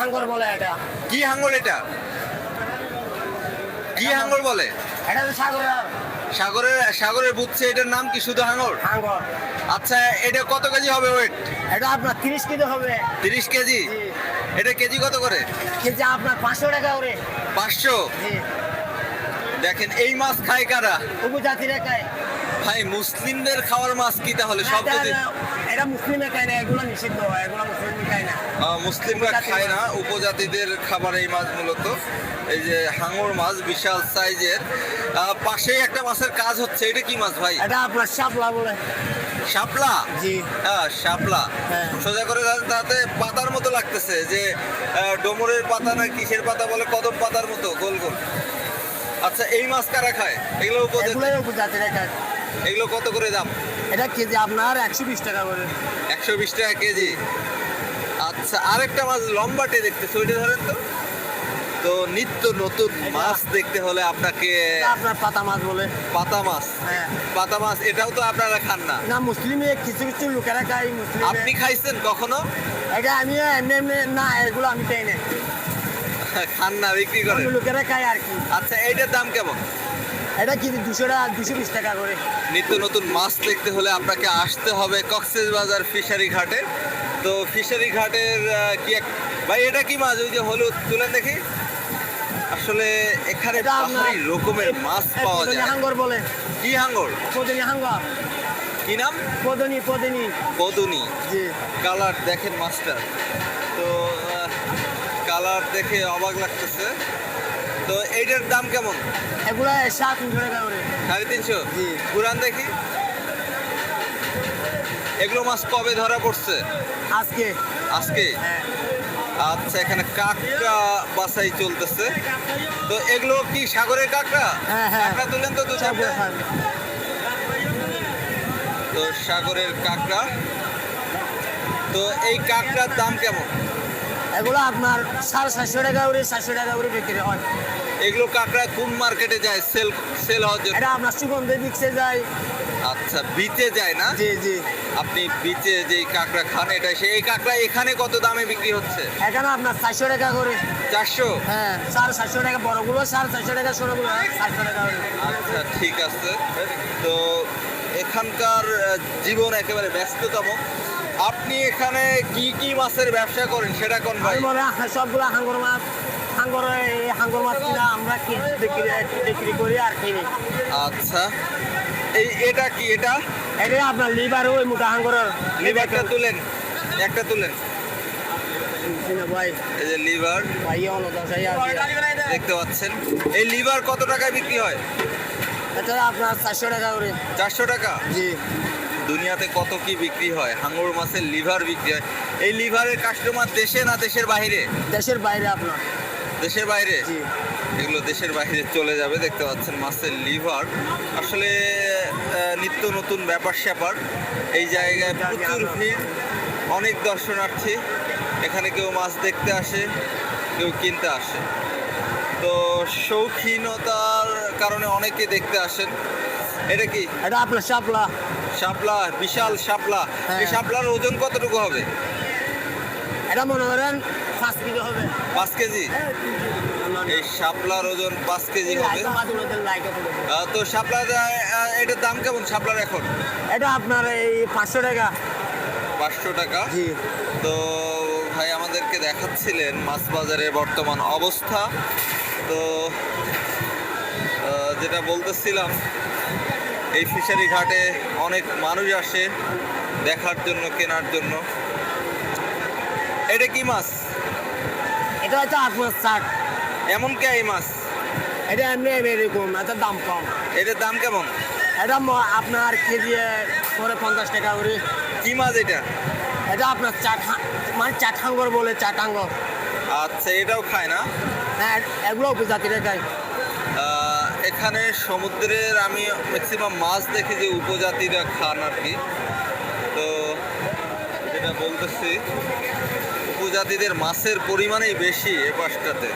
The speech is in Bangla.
হাঙ্গর বলে এটা। কি হাঙ্গর এটা? কি হাঙ্গর বলে? এটা তো সাগরের সাগরের সাগরের বুঝছে এটার নাম কি শুধু হাঙ্গর? হাঙ্গর। আচ্ছা এটা কত কেজি হবে ওয়েট? এটা আপনার তিরিশ কেজি হবে। তিরিশ কেজি। এটা কেজি কত করে? কেজি আপনার পাঁচশো টাকা করে পাঁচশো? জি। দেখেন এই মাছ খায় কারা? উপজাতি রেখায় ভাই মুসলিমদের খাওয়ার মাছ কি তাহলে? সব যদি এটা মুসলিমে খায় না এগুলো নিষিদ্ধ এগুলো মুসলিম খায় না। মুসলিমরা খায় না উপজাতিদের খাবার এই মাছ মূলত। এই যে হাঙর মাছ বিশাল সাইজের। পাশেই একটা মাছের কাজ হচ্ছে এটা কি মাছ ভাই? এটা আপনার শাপলা বলে। শাপলা? জি। হ্যাঁ শাপলা। হ্যাঁ। সোজা করে তাতে- তাতে পাতার মতো লাগতেছে যে ডোমরের পাতা না কিসের পাতা বলে কদম পাতার মতো গোল গোল। আচ্ছা এই মাছ কারা খায়? এগুলো উপজাতি? এগুলোই উপজাতি রেখায় এগুলো কত করে দাম? এটা কেজি আপনার একশো বিশ টাকা করে। একশো বিশ টাকা কেজি। আচ্ছা আরেকটা মাছ লম্বাটে দেখতেছে ওইটা ধরেন তো। তো নিত্য নতুন মাছ দেখতে হলে আপনাকে আপনার পাতা মাছ বলে। পাতা মাছ। হ্যাঁ। পাতা মাছ এটাও তো আপনারা খান না। না মুসলিমে কিছু কিছু লোকেরা খায় মুসলিম আপনি খাইছেন কখনো? এটা আমি এমনি এমনি না এগুলো আমি খাই না। খান না বিক্রি করে লোকেরা খায় আর কি। আচ্ছা এইটার দাম কেমন? এটা কেজি দুশো টাকা দুশো বিশ টাকা করে? নিত্য নতুন মাছ দেখতে হলে আপনাকে আসতে হবে কক্সেস বাজার ফিশারি ঘাটে। তো ফিশারি ঘাটের কি এক ভাই এটা কি মাছ? ওই যে হলুদ তুলেন দেখি। আসলে এখানে বাহারি রকমের মাছ পাওয়া যায়। হাঙ্গর বলে। কি হাঙ্গর পদনী হাঙ্গর কি নাম? পদনী পদনী। কদুনি জি। কালার দেখেন মাছটা তো কালার দেখে অবাক লাগতেছে। তো এইটার দাম কেমন? এগুলো সাত তিনশো টাকা করে সাড়ে তিনশো? জি। পুরান দেখি। এগুলো মাছ কবে ধরা পড়ছে? আজকে। আজকে? হ্যাঁ। আচ্ছা এখানে কাঁকড়া বাছাই চলতেছে। তো এগুলো কি সাগরের কাঁকড়া? হ্যাঁ, হ্যাঁ। তুলেন তো দু তো সাগরের কাঁকড়া। তো এই কাঁকড়ার দাম কেমন? এগুলো আপনার সাড়ে সাতশো টাকা করে সাতশো টাকা করে বিক্রি হয়। এগুলো কাঁকড়া কোন মার্কেটে যায়? সেল সেল হওয়ার জন্য? এটা আপনার সুগন্ধে বিক্সে যায়। আচ্ছা বিচে যায় না? জি জি। আপনি বিচে যে কাঁকড়া খান এটা সেই কাঁকড়া এখানে কত দামে বিক্রি হচ্ছে? এখানে আপনার চারশো টাকা করে। চারশো? হ্যাঁ সাড়ে সাতশো টাকা বড়গুলো সাড়ে চারশো টাকা ছোটগুলো সাতশো টাকা করে। আচ্ছা ঠিক আছে। তো এখানকার জীবন একেবারে ব্যস্ততম। আপনি এখানে কি কি মাছের ব্যবসা করেন? সেটা কোন ভাই? সবগুলো হাঙ্গর মাছ হাঙ্গর এই হাঙ্গর মাছ কিনা আমরা কি- বিক্রি বিক্রি করি আর কিনি। আচ্ছা। এই এটা কি এটা? এটা আপনার লিভার ওই মোটা হাঙ্গরের লিভারটা তুলেন। একটা তুলেন। ভাই। এই যে লিভার। দেখতে পাচ্ছেন। এই লিভার কত টাকায় বিক্রি হয়? এটা আপনার চারশো টাকা করে। চারশো টাকা? জি। দুনিয়াতে কত কি বিক্রি হয়? হাঙ্গর মাছের লিভার বিক্রি হয়। এই লিভারের কাস্টমার দেশে না দেশের বাইরে? দেশের বাইরে আপনার। দেশের বাইরে? এগুলো দেশের বাইরে চলে যাবে দেখতে পাচ্ছেন মাছের লিভার। আসলে নিত্য নতুন ব্যাপার স্যাপার। এই জায়গায় প্রচুর ভিড়। অনেক দর্শনার্থী। এখানে কেউ মাছ দেখতে আসে কেউ কিনতে আসে। তো শৌখিনতার কারণে অনেকে দেখতে আসেন। এটা কি? এটা আপনার শাপলা। শাপলা বিশাল শাপলা। হ্যাঁ। এই শাপলার ওজন কতটুকু হবে? এটা মনে করেন পাঁচ কেজি হবে। পাঁচ কেজি? এই শাপলার ওজন পাঁচ কেজি হবে। তো শাপলা এটার দাম কেমন শাপলার এখন? এটা আপনার এই পাঁচশো টাকা। পাঁচশো টাকা? তো ভাই আমাদেরকে দেখাচ্ছিলেন মাছ বাজারের বর্তমান অবস্থা। তো যেটা বলতেছিলাম এই ফিশারি ঘাটে অনেক মানুষ আসে দেখার জন্য কেনার জন্য। এটা কি মাছ? এটা হচ্ছে আপনার ষাট এমন কে এই মাছ? এটা এমনি এরকম এটা দাম কম। এটার দাম কেমন? এটা আপনার কেজি পরে পঞ্চাশ টাকা করে। কি মাছ এটা? এটা আপনার চাট মানে চাটাঙ্গর বলে চাটাঙ্গর আচ্ছা এটাও খায় না? হ্যাঁ এগুলো উপজাতি রেখায় আহ, এখানে সমুদ্রের আমি ম্যাক্সিমাম মাছ দেখি যে উপজাতিরা খান আর কি। তো যেটা বলতেছি, উপজাতিদের মাছের পরিমাণেই বেশি এ পাশটাতে